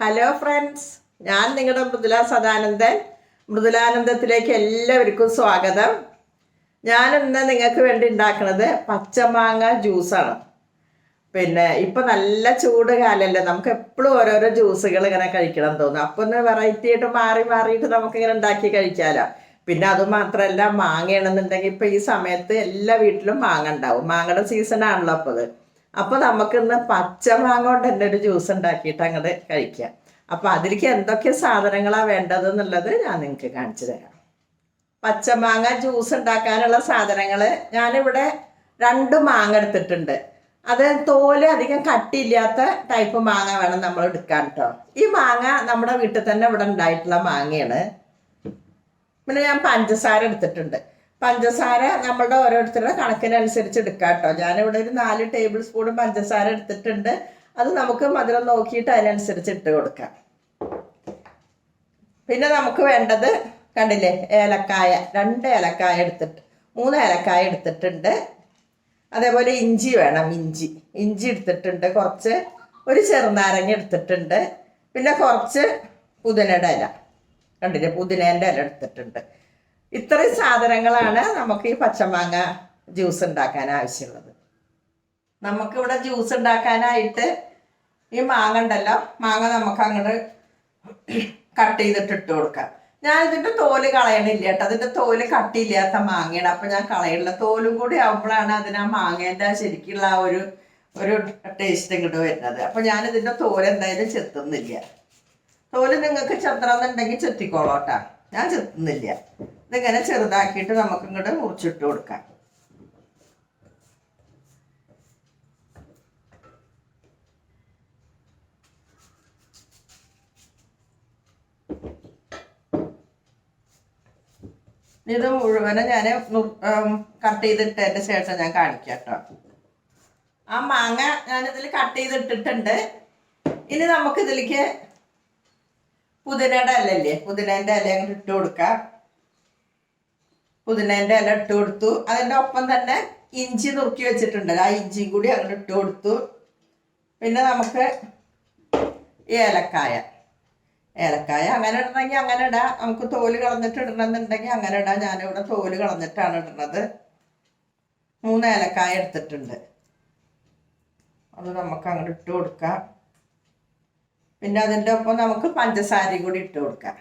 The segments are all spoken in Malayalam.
ഹലോ ഫ്രണ്ട്സ് ഞാൻ നിങ്ങളുടെ മൃദുല സദാനന്ദൻ. മൃദുലാനന്ദത്തിലേക്ക് എല്ലാവർക്കും സ്വാഗതം. ഞാൻ ഇന്ന് നിങ്ങൾക്ക് വേണ്ടി ഉണ്ടാക്കുന്നത് പച്ചമാങ്ങ ജ്യൂസാണ് പിന്നെ ഇപ്പൊ നല്ല ചൂട് കാലല്ലേ നമുക്ക് എപ്പോഴും ഓരോരോ ജ്യൂസുകൾ ഇങ്ങനെ കഴിക്കണം തോന്നും അപ്പൊ ഒന്ന് വെറൈറ്റി ആയിട്ട് മാറി മാറിയിട്ട് നമുക്ക് ഇങ്ങനെ ഉണ്ടാക്കി കഴിക്കാലോ. പിന്നെ അത് മാത്രമല്ല മാങ്ങയാണെന്നുണ്ടെങ്കിൽ ഇപ്പൊ ഈ സമയത്ത് എല്ലാ വീട്ടിലും മാങ്ങ ഉണ്ടാവും. മാങ്ങയുടെ സീസൺ ആണല്ലോ അപ്പോൾ അത്. അപ്പൊ നമുക്കിന്ന് പച്ച മാങ്ങ കൊണ്ട് തന്നെ ഒരു ജ്യൂസ് ഉണ്ടാക്കിയിട്ട് അങ്ങോട്ട് കഴിക്കാം. അപ്പൊ അതിലേക്ക് എന്തൊക്കെ സാധനങ്ങളാ വേണ്ടത് എന്നുള്ളത് ഞാൻ നിങ്ങൾക്ക് കാണിച്ചു തരാം. പച്ചമാങ്ങ ജ്യൂസ് ഉണ്ടാക്കാനുള്ള സാധനങ്ങൾ ഞാനിവിടെ രണ്ട് മാങ്ങ എടുത്തിട്ടുണ്ട്. അത് തോൽ അധികം കട്ടിയില്ലാത്ത ടൈപ്പ് മാങ്ങ വേണം നമ്മൾ എടുക്കാൻ കേട്ടോ ഈ മാങ്ങ നമ്മുടെ വീട്ടിൽ തന്നെ ഇവിടെ ഉണ്ടായിട്ടുള്ള മാങ്ങയാണ്. പിന്നെ ഞാൻ പഞ്ചസാര എടുത്തിട്ടുണ്ട്. പഞ്ചസാര നമ്മളുടെ ഓരോരുത്തരുടെ കണക്കിനനുസരിച്ച് എടുക്കാം കേട്ടോ. ഞാനിവിടെ ഒരു നാല് ടേബിൾ സ്പൂൺ പഞ്ചസാര എടുത്തിട്ടുണ്ട്. അത് നമുക്ക് മധുരം നോക്കിയിട്ട് അതിനനുസരിച്ച് ഇട്ട് കൊടുക്കാം. പിന്നെ നമുക്ക് വേണ്ടത് കണ്ടില്ലേ ഏലക്കായ രണ്ട് ഏലക്കായ എടുത്തിട്ട് മൂന്ന് ഏലക്കായ എടുത്തിട്ടുണ്ട്. അതേപോലെ ഇഞ്ചി വേണം ഇഞ്ചി. ഇഞ്ചി എടുത്തിട്ടുണ്ട് കുറച്ച് ഒരു ചെറുനാരങ്ങ എടുത്തിട്ടുണ്ട്. പിന്നെ കുറച്ച് പുതിനയുടെ ഇല. കണ്ടില്ലേ പുതിനേന്റെ ഇല എടുത്തിട്ടുണ്ട്. ഇത്രയും സാധനങ്ങളാണ് നമുക്ക് ഈ പച്ചമാങ്ങ ജ്യൂസ് ഉണ്ടാക്കാൻ ആവശ്യമുള്ളത്. നമുക്കിവിടെ ജ്യൂസ് ഉണ്ടാക്കാനായിട്ട് ഈ മാങ്ങ ഉണ്ടല്ലോ മാങ്ങ നമുക്ക് അങ്ങോട്ട് കട്ട് ചെയ്തിട്ട് ഇട്ട് കൊടുക്കാം. ഞാൻ ഇതിന്റെ തോൽ കളയണില്ല കേട്ടോ. അതിന്റെ തോൽ കട്ടിയില്ലാത്ത മാങ്ങയാണ്. അപ്പൊ ഞാൻ കളയണില്ല. തോലും കൂടി ആവുമ്പോഴാണ് അതിന് ആ മാങ്ങേന്റെ ആ ശരിക്കുള്ള ആ ഒരു ഒരു ടേസ്റ്റ് ഇങ്ങോട്ട് വരുന്നത്. അപ്പൊ ഞാൻ ഇതിന്റെ തോൽ എന്തായാലും ചെത്തുന്നില്ല. തോൽ നിങ്ങൾക്ക് ചെത്തണമെന്നുണ്ടെങ്കിൽ ചെത്തിക്കോളോട്ടാ ഞാൻ ചെത്തുന്നില്ല. ഇതിങ്ങനെ ചെറുതാക്കിയിട്ട് നമുക്ക് ഇങ്ങോട്ട് മുറിച്ചിട്ട് കൊടുക്കാം. ഇത് മുഴുവനും ഞാൻ കട്ട് ചെയ്തിട്ടതിന്റെ ശേഷം ഞാൻ കാണിക്കാം കേട്ടോ ആ മാങ്ങ ഞാനിതിൽ കട്ട് ചെയ്തിട്ടിട്ടുണ്ട്. ഇനി നമുക്ക് ഇതിലേക്ക് പുതിനയുടെ അല്ലല്ലേ? പുതിനേന്റെ ഇല അങ്ങോട്ട് ഇട്ട് കൊടുക്കാം. പുതിനേന്റെ ഇല ഇട്ട് കൊടുത്തു. അതിന്റെ ഒപ്പം തന്നെ ഇഞ്ചി നുറുക്കി വെച്ചിട്ടുണ്ട്. ആ ഇഞ്ചിയും കൂടി അങ്ങോട്ട് ഇട്ട് കൊടുത്തു. പിന്നെ നമുക്ക് ഏലക്കായ. ഏലക്കായ അങ്ങനെ ഇടണമെങ്കിൽ അങ്ങനെ ഇടാം. നമുക്ക് തോൽ കളഞ്ഞിട്ട് ഇടണമെന്നുണ്ടെങ്കിൽ അങ്ങനെ ഇടാം. ഞാനിവിടെ തോൽ കളഞ്ഞിട്ടാണ് ഇടുന്നത്. മൂന്ന് ഏലക്കായ എടുത്തിട്ടുണ്ട്. അത് നമുക്ക് അങ്ങോട്ട് ഇട്ട് കൊടുക്കാം. പിന്നെ അതിന്റെ ഒപ്പം നമുക്ക് പഞ്ചസാരയും കൂടി ഇട്ട് കൊടുക്കാം.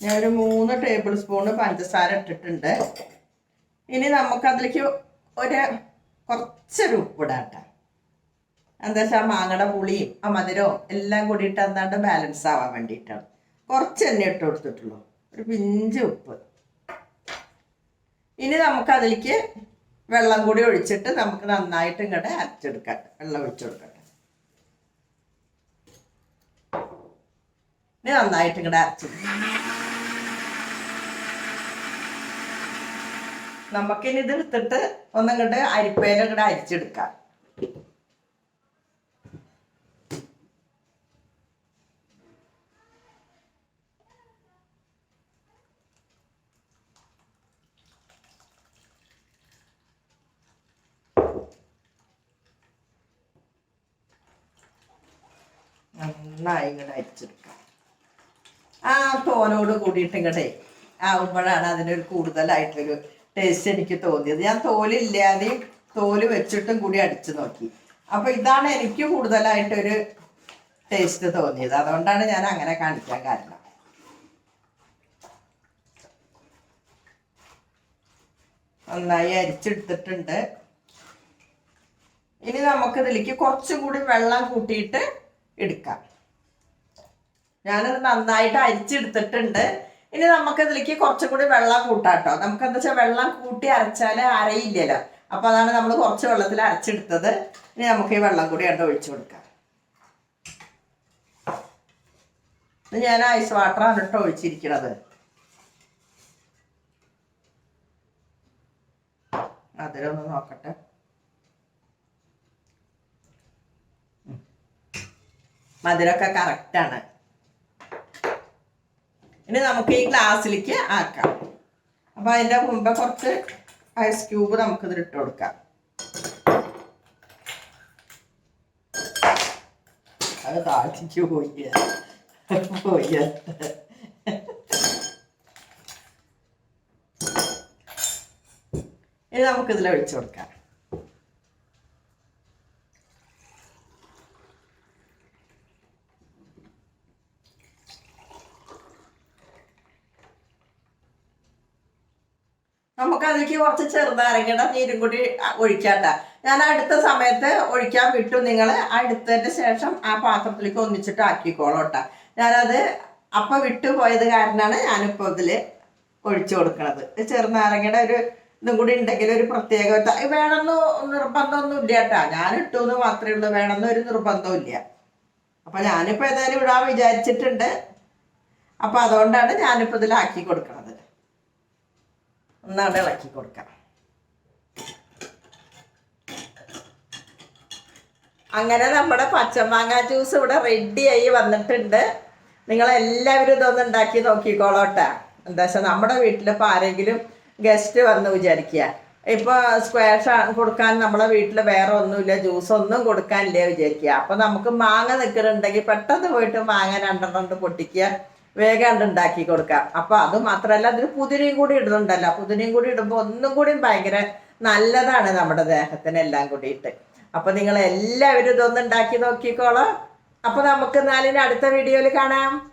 ഞാൻ ഒരു മൂന്ന് ടേബിൾ സ്പൂണ് പഞ്ചസാര ഇട്ടിട്ടുണ്ട്. ഇനി നമുക്ക് അതിലേക്ക് ഒരു കുറച്ചൊരു ഉപ്പിടാട്ടെ. എന്താ വെച്ചാൽ മാങ്ങയുടെ പുളിയും ആ മധുരവും എല്ലാം കൂടിയിട്ട് എന്താണ്ട് ബാലൻസ് ആവാൻ വേണ്ടിയിട്ടാണ്. കുറച്ച് എണ്ണ ഇട്ട് കൊടുത്തിട്ടുള്ളൂ. ഒരു പിഞ്ച് ഉപ്പ്. ഇനി നമുക്ക് അതിലേക്ക് വെള്ളം കൂടി ഒഴിച്ചിട്ട് നമുക്ക് നന്നായിട്ട് ഇങ്ങോട്ട് അരച്ചെടുക്കാം. വെള്ളം ഒഴിച്ചു കൊടുക്കട്ടെ. ഇനി നന്നായിട്ട് ഇങ്ങോട്ട് അരച്ചെടുക്കാം. നമുക്കിനി ഇത് എടുത്തിട്ട് ഒന്നിങ്ങോട്ട് അരിപ്പേല ഇങ്ങോട്ട് അരിച്ചെടുക്കാം. നന്നായി ഇങ്ങോട്ട് അരിച്ചെടുക്കാം. ആ തോലോട് കൂടിയിട്ട് ഇങ്ങോട്ടേ ആവുമ്പോഴാണ് അതിനൊരു കൂടുതലായിട്ടൊരു ടേസ്റ്റ് എനിക്ക് തോന്നിയത്. ഞാൻ തോലില്ലാതെയും തോൽ വെച്ചിട്ടും കൂടി അടിച്ചു നോക്കി. അപ്പൊ ഇതാണ് എനിക്ക് കൂടുതലായിട്ടൊരു ടേസ്റ്റ് തോന്നിയത്. അതുകൊണ്ടാണ് ഞാൻ അങ്ങനെ കാണിക്കാൻ കാരണം. നന്നായി അരിച്ചെടുത്തിട്ടുണ്ട്. ഇനി നമുക്ക് ഇതിലേക്ക് കുറച്ചും കൂടി വെള്ളം കൂട്ടിയിട്ട് എടുക്കാം. ഞാനത് നന്നായിട്ട് അരിച്ചെടുത്തിട്ടുണ്ട്. ഇനി നമുക്ക് ഇതിലേക്ക് കുറച്ചും കൂടി വെള്ളം കൂട്ടാട്ടോ നമുക്ക് എന്താ വെച്ചാൽ വെള്ളം കൂട്ടി അരച്ചാൽ അരയില്ലല്ലോ. അപ്പൊ അതാണ് നമ്മൾ കുറച്ച് വെള്ളത്തിൽ അരച്ചെടുത്തത്. ഇനി നമുക്ക് ഈ വെള്ളം കൂടി കണ്ട് ഒഴിച്ചു കൊടുക്കാം. ഇത് ഞാൻ ഐസ് വാട്ടറാണ് കേട്ടോ ഒഴിച്ചിരിക്കണത്. അതിലൊന്ന് നോക്കട്ടെ. മധുരമൊക്കെ കറക്റ്റാണ് ഇനി നമുക്ക് ഈ ഗ്ലാസ്സിലേക്ക് ആക്കാം. അപ്പോൾ അതിന്റെ മുമ്പ് കുറച്ച് ഐസ് ക്യൂബ് നമുക്കിത് ഇട്ട് കൊടുക്കാം. അത് താഴ്ത്തിക്ക് പോയി. പോയി. ഇനി നമുക്കിതിൽ ഒഴിച്ചു കൊടുക്കാം. നമുക്ക് അതിലേക്ക് കുറച്ച് ചെറുനാരങ്ങയുടെ നീരും കൂടി ഒഴിക്കാട്ട. ഞാൻ അടുത്ത സമയത്ത് ഒഴിക്കാൻ വിട്ടു. നിങ്ങൾ അടുത്തതിന് ശേഷം ആ പാത്രത്തിലേക്ക് ഒന്നിച്ചിട്ട് ആക്കിക്കോളോട്ട. ഞാനത് അപ്പം വിട്ടു പോയത് കാരണമാണ് ഞാനിപ്പോൾ ഇതിൽ ഒഴിച്ചു കൊടുക്കുന്നത് ചെറുനാരങ്ങയുടെ ഒരു ഇതും കൂടി ഉണ്ടെങ്കിൽ ഒരു പ്രത്യേക വേണമെന്ന് നിർബന്ധമൊന്നും ഇല്ല കേട്ടാ ഞാൻ ഇട്ടു എന്ന് മാത്രമേ ഉള്ളൂ. വേണമെന്ന് ഒരു നിർബന്ധവും ഇല്ല. അപ്പം ഞാനിപ്പോൾ ഏതായാലും ഇടാൻ വിചാരിച്ചിട്ടുണ്ട്. അപ്പം അതുകൊണ്ടാണ് ഞാനിപ്പോൾ ഇതിലാക്കി കൊടുക്കണത്. ഒന്നാണ്ട് ഇളക്കി കൊടുക്കാം. അങ്ങനെ നമ്മുടെ പച്ചമാങ്ങ ജ്യൂസ് ഇവിടെ റെഡിയായി വന്നിട്ടുണ്ട്. നിങ്ങളെല്ലാവരും ഇതൊന്ന് ഉണ്ടാക്കി നോക്കിക്കോളോട്ടെ. എന്താ വെച്ചാൽ നമ്മുടെ വീട്ടിലിപ്പോൾ ആരെങ്കിലും ഗസ്റ്റ് വന്ന് വിചാരിക്കുക. ഇപ്പോൾ സ്ക്വാഷ് കൊടുക്കാൻ നമ്മളെ വീട്ടിൽ വേറെ ഒന്നുമില്ല ജ്യൂസ് ഒന്നും കൊടുക്കാനില്ല വിചാരിക്കുക. അപ്പോൾ നമുക്ക് മാങ്ങ നിൽക്കുന്നുണ്ടെങ്കിൽ പെട്ടെന്ന് പോയിട്ട് മാങ്ങ രണ്ടെണ്ണം കൊണ്ട് പൊട്ടിക്കുക. വേഗം ഉണ്ടാക്കി കൊടുക്കാം. അപ്പൊ അത് മാത്രമല്ല അതിൽ പുതിനയും കൂടി ഇടുന്നുണ്ടല്ലോ. പുതിനയും കൂടി ഇടുമ്പോൾ ഒന്നും കൂടി ഭയങ്കര നല്ലതാണ് നമ്മുടെ ദേഹത്തിന് എല്ലാം കൂടിയിട്ട്. അപ്പൊ നിങ്ങൾ എല്ലാവരും ഇതൊന്നുണ്ടാക്കി നോക്കിക്കോളാം. അപ്പൊ നമുക്ക് നാലിന് അടുത്ത വീഡിയോയിൽ കാണാം.